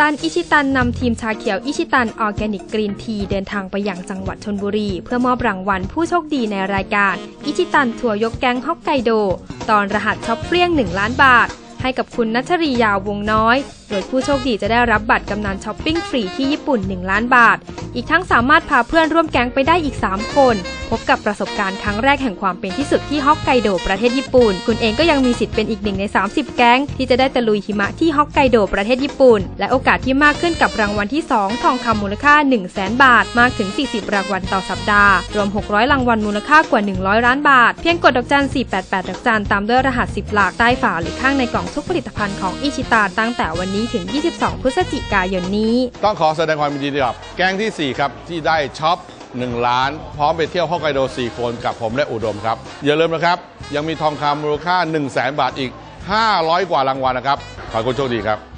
ตันอิชิตันนำทีมชาเขียวอิชิตันออร์แกนิกกรีนทีเดินทางไปยังจังหวัดชนบุรี เพื่อมอบรางวัลผู้โชคดีในรายการอิชิตันทัวร์ยกแก๊งฮอกไกโด ตอนรหัสช็อปเปรี้ยง 1 ล้านบาท ให้กับคุณนัชรียาววงน้อยโดยผู้โชคดีจะได้รับบัตรกำนันช้อปปิ้งฟรีที่ญี่ปุ่น 1 ล้านบาท อีกทั้งสามารถพาเพื่อนร่วมแก๊งไปได้อีก 3 คน พบกับประสบการณ์ครั้งแรกแห่งความเป็นที่สุดที่ฮอกไกโดประเทศญี่ปุ่น คุณเองก็ยังมีสิทธิ์เป็นอีกหนึ่งใน 30 แก๊ง ที่จะได้ตะลุยหิมะที่ฮอกไกโดประเทศญี่ปุ่น และโอกาสที่มากขึ้นกับรางวัลที่ 2 ทองคำมูลค่า 1 0 0 0 0แบาท มากถึง 40 รางวัลต่อสัปดาห์ รวม 600 รางวัลมูลค่ากว่า 100ล้านบาท เพียงกดดอกจัน 488 ดอกจันตามด้วยรหัส 10 หลักใต้ฝาหรือข้างในกล่องทุกผลิตภัณฑ์ของอิชิตาตั้งแต่วันนี้ถึง 22 พฤศจิกายนนี้ ต้องขอแสดงความยินดีกับแก๊งที่ 4 ครับ ที่ได้ช็อป 1 ล้าน พร้อมไปเที่ยวฮอกไกโด 4 คนกับผมและอุดมครับ อย่าลืมนะครับ ยังมีทองคำมูลค่า 1 0 0 0 0แบาทอีก 500 กว่ารางวัลนะครับ ขอคุณโชคดีครับ